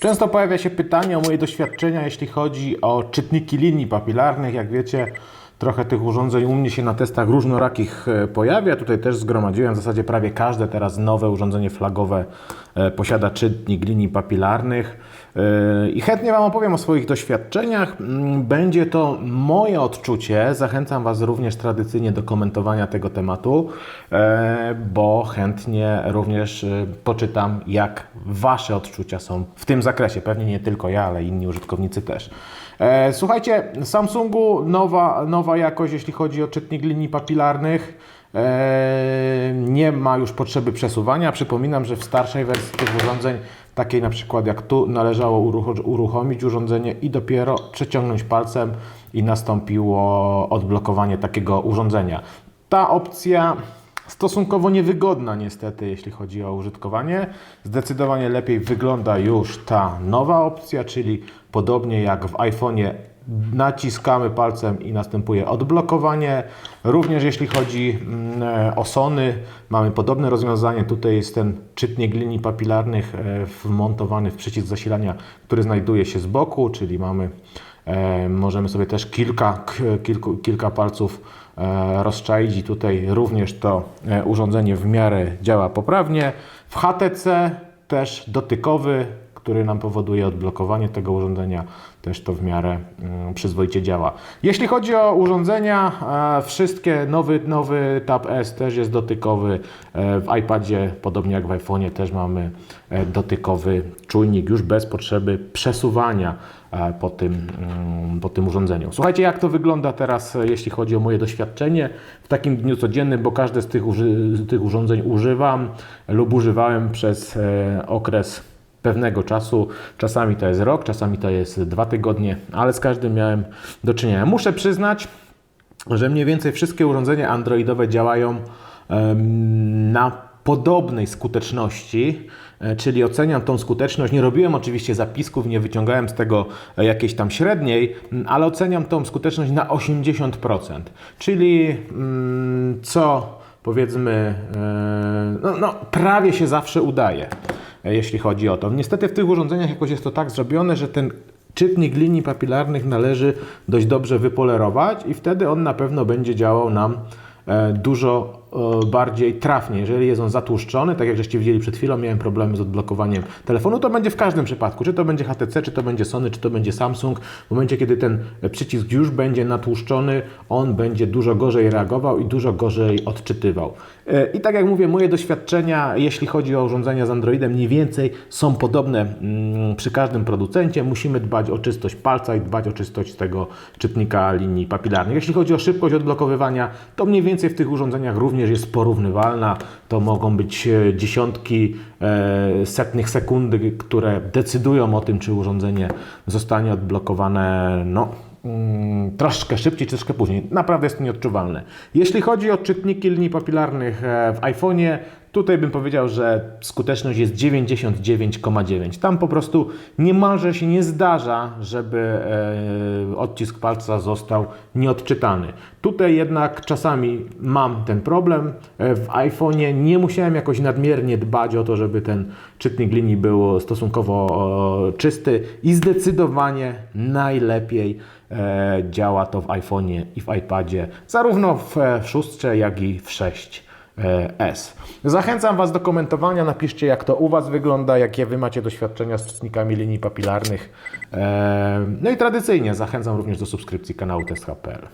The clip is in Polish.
Często pojawia się pytanie o moje doświadczenia, jeśli chodzi o czytniki linii papilarnych. Jak wiecie, trochę tych urządzeń u mnie się na testach różnorakich e, pojawia. Tutaj też zgromadziłem w zasadzie prawie każde teraz nowe urządzenie flagowe e, posiada czytnik linii papilarnych. E, I chętnie Wam opowiem o swoich doświadczeniach. Mm, Będzie to moje odczucie. Zachęcam Was również tradycyjnie do komentowania tego tematu, bo chętnie również poczytam, jak Wasze odczucia są w tym zakresie. Pewnie nie tylko ja, ale inni użytkownicy też. Słuchajcie, Samsungu nowa, nowa jakość, jeśli chodzi o czytnik linii papilarnych. E, Nie ma już potrzeby przesuwania. Przypominam, że w starszej wersji tych urządzeń, takiej na przykład jak tu, należało urucho- uruchomić urządzenie i dopiero przeciągnąć palcem i nastąpiło odblokowanie takiego urządzenia. Ta opcja stosunkowo niewygodna niestety, jeśli chodzi o użytkowanie. Zdecydowanie lepiej wygląda już ta nowa opcja, czyli podobnie jak w iPhone'ie naciskamy palcem i następuje odblokowanie. Również jeśli chodzi mm, e, o Sony, mamy podobne rozwiązanie. Tutaj jest ten czytnik linii papilarnych e, wmontowany w przycisk zasilania, który znajduje się z boku, czyli mamy E, Możemy sobie też kilka, kilku, kilka palców rozczaić i tutaj również to urządzenie w miarę działa poprawnie. W HTC też dotykowy, który nam powoduje odblokowanie tego urządzenia, też to w miarę mm, przyzwoicie działa. Jeśli chodzi o urządzenia, e, wszystkie, nowy, nowy Tab S też jest dotykowy. E, W iPadzie, podobnie jak w iPhone'ie, też mamy e, dotykowy czujnik już bez potrzeby przesuwania po tym, mm, po tym urządzeniu. Słuchajcie, jak to wygląda teraz, jeśli chodzi o moje doświadczenie w takim dniu codziennym, bo każde z tych, uży, tych urządzeń używam lub używałem przez okres pewnego czasu. Czasami to jest rok, czasami to jest dwa tygodnie, ale z każdym miałem do czynienia. Muszę przyznać, że mniej więcej wszystkie urządzenia androidowe działają na podobnej skuteczności, e, czyli oceniam tą skuteczność. Nie robiłem oczywiście zapisków, nie wyciągałem z tego e, jakiejś tam średniej, ale oceniam tą skuteczność na 80%, czyli mm, co powiedzmy, e, no, no, prawie się zawsze udaje, jeśli chodzi o to. Niestety w tych urządzeniach jakoś jest to tak zrobione, że ten czytnik linii papilarnych należy dość dobrze wypolerować i wtedy on na pewno będzie działał nam e, dużo e, bardziej trafnie. Jeżeli jest on zatłuszczony, tak jak żeście widzieli przed chwilą, miałem problemy z odblokowaniem telefonu, to będzie w każdym przypadku, czy to będzie HTC, czy to będzie Sony, czy to będzie Samsung. W momencie, kiedy ten przycisk już będzie natłuszczony, on będzie dużo gorzej reagował i dużo gorzej odczytywał. E, I tak jak mówię, moje doświadczenia, jeśli chodzi o urządzenia z Androidem, mniej więcej są podobne mm, przy każdym producencie. Musimy dbać o czystość palca i dbać o czystość tego czytnika linii papilarnych. Jeśli chodzi o szybkość odblokowywania, to mniej więcej w tych urządzeniach również jest porównywalna. To mogą być e, dziesiątki e, setnych sekundy, które decydują o tym, czy urządzenie zostanie odblokowane no, mm, troszkę szybciej, troszkę później. Naprawdę jest to nieodczuwalne. Jeśli chodzi o czytniki linii papilarnych e, w iPhone'ie, tutaj bym powiedział, że skuteczność jest 99,9. Tam po prostu niemalże się nie zdarza, żeby e, odcisk palca został nieodczytany. Tutaj jednak czasami mam ten problem. E, W iPhone'ie nie musiałem jakoś nadmiernie dbać o to, żeby ten czytnik linii był stosunkowo czysty i zdecydowanie najlepiej e, działa to w iPhone'ie i w iPadzie, zarówno w e, w szóstce, jak i w 6. e, S. Zachęcam Was do komentowania, napiszcie jak to u Was wygląda, jakie Wy macie doświadczenia z czytnikami linii papilarnych. E, No i tradycyjnie zachęcam również do subskrypcji kanału Test.pl.